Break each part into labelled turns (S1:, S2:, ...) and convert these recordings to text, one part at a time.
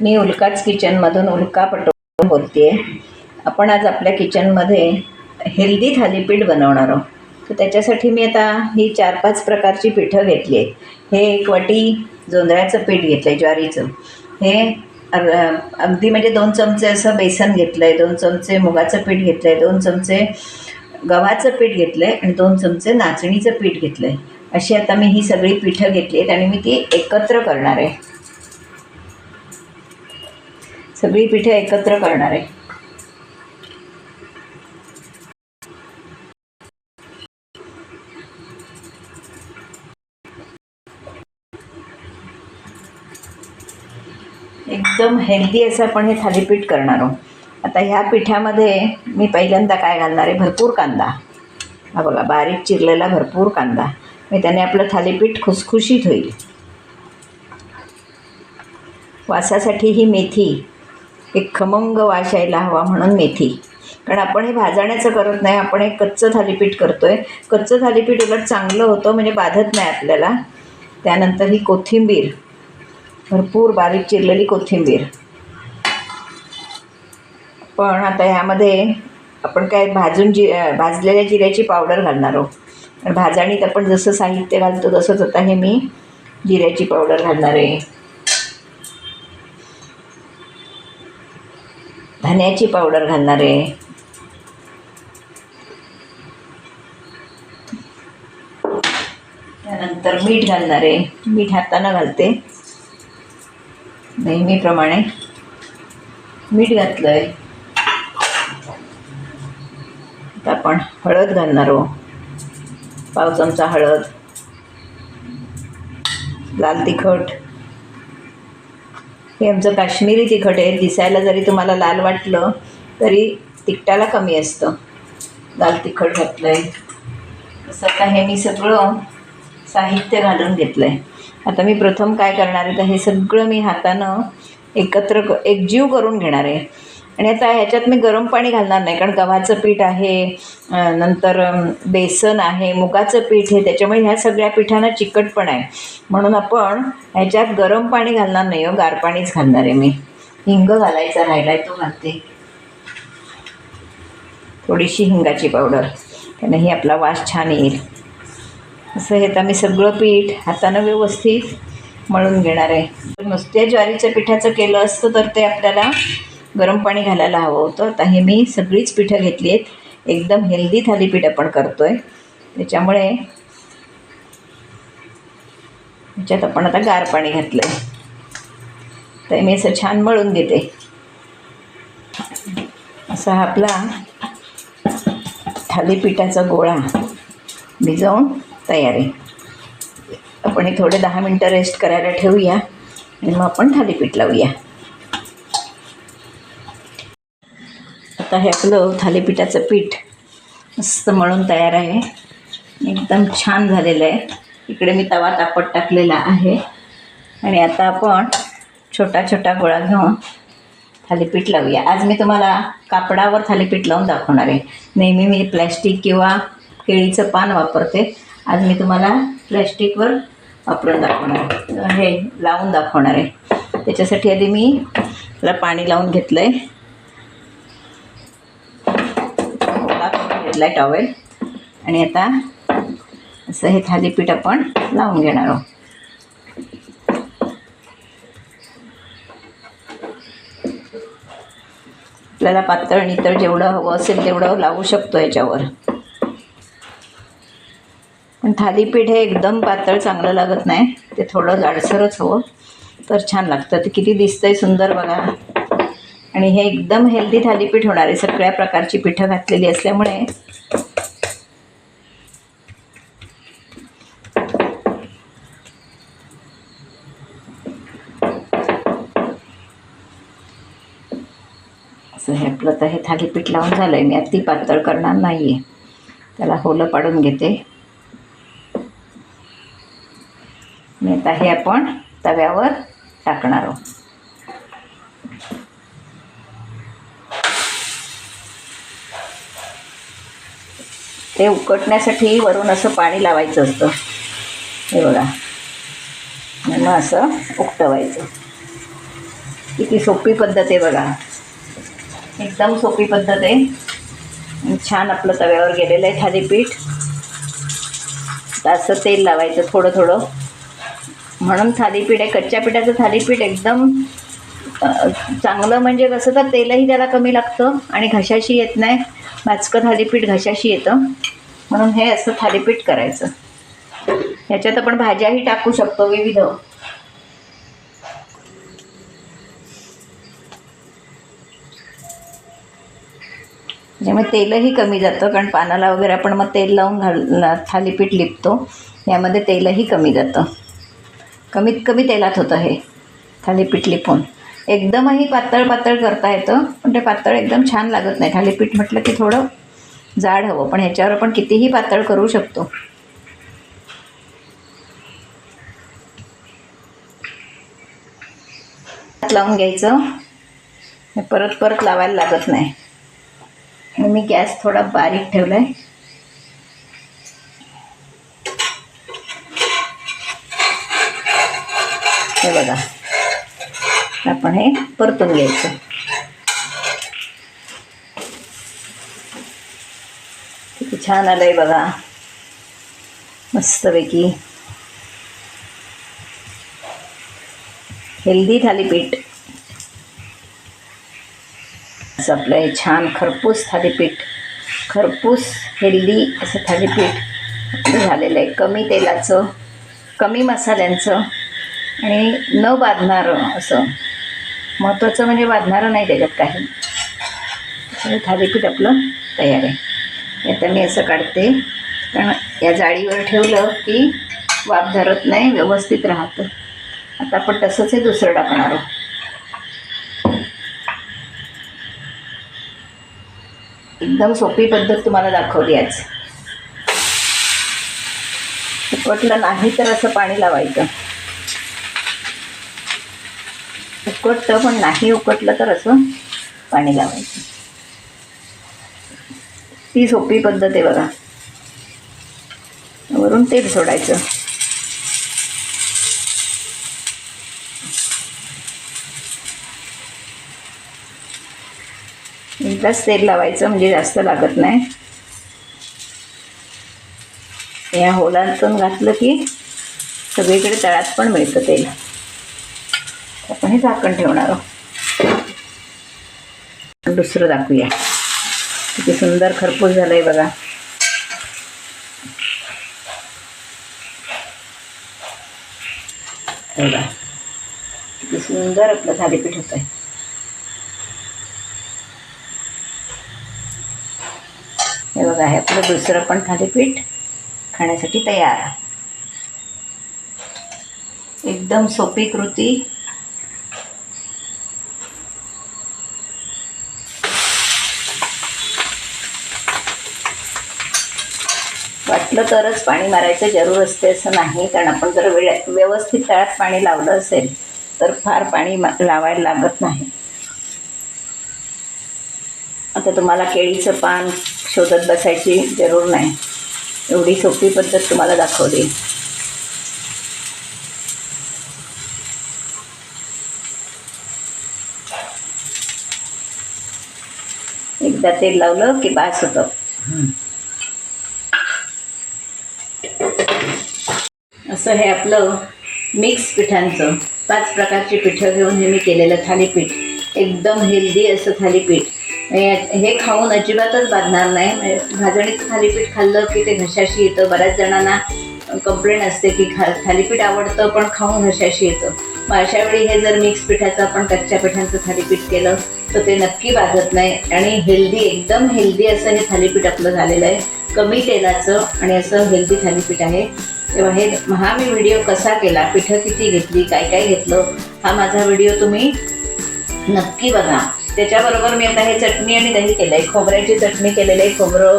S1: मी उल्काच किचनमधून उल्का पटोले बोलते आहे आपण आज आपल्या किचनमध्ये हेल्दी थालीपीठ बनवणार आहोत. तर त्याच्यासाठी मी आता ही चार पाच प्रकारची पिठं घेतली आहेत. हे एक वाटी जोंधळ्याचं पीठ घेतलं आहे ज्वारीचं. हे अगदी म्हणजे दोन चमचे असं बेसन घेतलं आहे दोन चमचे मुगाचं पीठ घेतलं आहे दोन चमचे गव्हाचं पीठ घेतलं आहे आणि दोन चमचे नाचणीचं पीठ घेतलं आहे अशी आता मी ही सगळी पिठं घेतली आहेत आणि मी ती एकत्र करणार आहे. सगळी पिठं एकत्र करणार आहे. एकदम हेल्दी असं आपण हे थालीपीठ करणार आहोत. आता ह्या पिठामध्ये मी पहिल्यांदा काय घालणार आहे? भरपूर कांदा. हा बघा बारीक चिरलेला भरपूर कांदा. मी त्याने आपलं थालीपीठ खुसखुशीत होईल. वासासाठी ही मेथी एक खमंग वास यायला हवा म्हणून मेथी. कारण आपण हे भाजण्याचं करत नाही आपण एक कच्चं थालीपीठ करतो आहे कच्चं थालीपीठ उलट चांगलं होतं म्हणजे बाधत नाही आपल्याला. त्यानंतर ही कोथिंबीर. भरपूर बारीक चिरलेली कोथिंबीर. पण आता ह्यामध्ये आपण काय भाजून जि भाजलेल्या जिऱ्याची पावडर घालणार आहोत. भाजणीत आपण जसं साहित्य घालतो तसंच आता हे मी जिऱ्याची पावडर घालणार आहे. धन्याची पावडर घालणार आहे. त्यानंतर मीठ घालणार आहे. मीठ हाताना घालते. नेहमीप्रमाणे. मीठ घातलं आहे आता आपण हळद घालणार आहो पाव चमचा हळद. लाल तिखट. हे आमचं काश्मीरी तिखट आहे दिसायला जरी तुम्हाला लाल वाटलं तरी तिखटाला कमी असतं. लाल तिखट घातलं आहे असं आता हे मी सगळं साहित्य घालून घेतलं आहे आता मी प्रथम काय करणार आहे तर हे सगळं मी हातानं एकत्र क एकजीव करून घेणार आहे. आणि आता ह्याच्यात मी गरम पाणी घालणार नाही कारण गव्हाचं पीठ आहे नंतर बेसन आहे मुगाचं पीठ आहे त्याच्यामुळे ह्या सगळ्या पिठांना चिकटपण आहे. म्हणून आपण ह्याच्यात गरम पाणी घालणार नाही हो गार पाणीच घालणार आहे मी. हिंग घालायचा राहिला आहे तो घालते. थोडीशी हिंगाची पावडर त्याने ही आपला वास छान येईल. असं हे आता मी सगळं पीठ हातानं व्यवस्थित मळून घेणार आहे. नुसत्या ज्वारीच्या पिठाचं केलं असतं तर ते आपल्याला गरम पाणी घालायला हवं होतं. आता हे मी सगळीच पिठं घेतली आहेत. एकदम हेल्दी थालीपीठ आपण करतो आहे त्याच्यामुळे त्याच्यात आपण आता गार पाणी घातलं आहे तर मी असं छान मळून घेते. असा हा आपला थालीपीठाचा गोळा भिजवून तयार आहे. आपण हे थोडे दहा मिनटं रेस्ट करायला ठेवूया आणि मग आपण थालीपीठ लावूया. आता हे आपलं थालीपीठाचं पीठ. मस्त मळून तयार आहे. एकदम छान झालेलं आहे. इकडे मी तवा तापट टाकलेला आहे. आणि आता आपण छोटा छोटा गोळा घेऊन थालीपीठ लावूया. आज मी तुम्हाला कापडावर थालीपीठ लावून दाखवणार आहे. नेहमी मी प्लॅस्टिक किंवा केळीचं पान वापरते. आज मी तुम्हाला प्लॅस्टिकवर वापरून दाखवणार आहे. हे लावून दाखवणार आहे. त्याच्यासाठी आधी मी त्याला पाणी लावून घेतलं आहे घेतला आहे टॉवेल आणि आता असं हे थालीपीठ आपण लावून घेणार आहोत. आपल्याला पातळ नितळ जेवढं हवं असेल तेवढं लावू शकतो याच्यावर. पण थालीपीठ हे एकदम पातळ चांगलं लागत नाही. ते थोडं जाडसरच हवं. तर छान लागतं. ते किती दिसतंय सुंदर बघा. आणि हे एकदम हेल्दी थालीपीठ होणार आहे. सगळ्या प्रकारची पिठं घातलेली असल्यामुळे असं हे आपलं तर हे थालीपीठ लावून झालं आहे मी अति पातळ करणार नाही आहे त्याला होलं पाडून घेते. मी आता हे आपण तव्यावर टाकणार आहोत. ते उकटण्यासाठी वरून असं पाणी लावायचं असतं. हे बघा. आणि असं उकटवायचं. किती सोपी पद्धत आहे बघा. एकदम सोपी पद्धत आहे. छान आपलं तव्यावर गेलेलं आहे थालीपीठ तर असं तेल लावायचं थोडं थोडं. म्हणून थालीपीठ आहे कच्च्या पिठाचं थालीपीठ एकदम चांगलं म्हणजे कसं तर तेलही त्याला कमी लागतं आणि घशाशी येत नाही. भाजकं थालीपीठ घशाशी येतं. म्हणून हे असं थालीपीठ करायचं. ह्याच्यात आपण भाज्याही टाकू शकतो विविध. म्हणजे त्यामुळे तेलही कमी जातं कारण पानाला वगैरे आपण मग तेल लावून घाल थालीपीठ लिपतो. यामध्ये तेलही कमी जातं. कमीत कमी तेलात होतं हे थालीपीठ लिपून. एकदमही पातळ पातळ करता येतं पण ते पातळ एकदम छान लागत नाही. थालीपीठ म्हटलं की थोडं जाड हवं पण ह्याच्यावर आपण कितीही पातळ करू शकतो. लावून घ्यायचं. परत परत लावायला लागत नाही. हे मी गॅस थोडा बारीक ठेवला आहे हे बघा आपण हे परतून घ्यायचं. किती छान आलंय बघा. मस्तपैकी. हेल्दी थालीपीठ. असं आपलं हे छान खरपूस थालीपीठ खरपूस हेल्दी असं थालीपीठ झालेलं आहे. कमी तेलाचं कमी मसाल्यांचं आणि न बाधणारं असं. महत्त्वाचं म्हणजे बाधणारं नाही त्याच्यात काही. थालीपीठ आपलं तयार आहे. आता मी असं काढते. कारण या जाळीवर ठेवलं की वाफ धरत नाही व्यवस्थित राहतं. आता आपण तसंच हे दुसरं टाकणार आहोत. एकदम सोपी पद्धत तुम्हाला दाखवली आज. उकटलं नाही तर असं पाणी लावायचं. उकटतं पण नाही उकटलं तर असं पाणी लावायचं. ती सोपी पद्धत आहे बघा. वरून तेल सोडायचं. एकदाच तेल लावायचं म्हणजे जास्त लागत नाही. या होलांतून घातलं की सगळीकडे तळात पण मिळतं तेल. आपण हे झाकण ठेवणार आहोत. दुसरं दाखवूया किती सुंदर खरपूस झालंय बघा. बघा. किती सुंदर आपलं थालीपीठ होत आहे हे बघा हे आपलं दुसरं पण थालीपीठ खाण्यासाठी तयार. एकदम सोपी कृती. वाटलं तरच पाणी मारायचं जरूर असते असं नाही कारण आपण जर वेळ व्यवस्थित तळात पाणी लावलं असेल तर फार पाणी लावायला लागत नाही. आता तुम्हाला केळीचं पान शोधत बसायची जरूर नाही. एवढी सोपी पद्धत तुम्हाला दाखवली. एकदा तेल लावलं की बास होतं. असं हे आपलं मिक्स पिठांचं. पाच प्रकारची पिठं घेऊन हे मी केलेलं थालीपीठ. एकदम हेल्दी असं थालीपीठ. हे खाऊन अजिबातच बांधणार नाही. म्हणजे भाजणीचं थालीपीठ खाल्लं की ते घशाशी येतं. बऱ्याच जणांना कंप्लेंट असते की खा थालीपीठ आवडतं पण खाऊन घशाशी येतं. मग अशा वेळी हे जर मिक्स पिठाचं आपण कच्च्या पिठांचं थालीपीठ केलं तर ते नक्की बाधत नाही. आणि हेल्दी एकदम हेल्दी असं हे थालीपीठ आपलं झालेलं आहे. कमी तेलाचं आणि असं हेल्दी थालीपीठ आहे. तेव्हा हे हा मी व्हिडिओ कसा केला पिठं किती घेतली काय काय घेतलं हा माझा व्हिडिओ तुम्ही नक्की बघा. त्याच्याबरोबर मी आता हे चटणी आणि दही केलं आहे खोबऱ्याची चटणी केलेली आहे खोबरं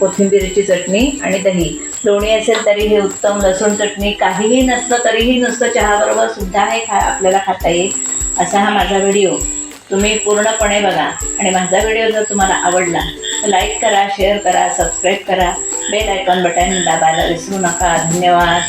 S1: कोथिंबीरीची चटणी आणि दही. लोणी असेल तरी हे उत्तम लसूण चटणी काहीही नसलं तरीही नुसतं चहाबरोबर सुद्धा हे खा आपल्याला खाता येईल असा हा माझा व्हिडिओ. तुम्ही पूर्णपणे बघा. आणि माझा व्हिडिओ जर तुम्हाला आवडला तर लाईक करा शेअर करा सबस्क्राईब करा. बेल आयकॉन बटन दाबायला विसरू नका. धन्यवाद.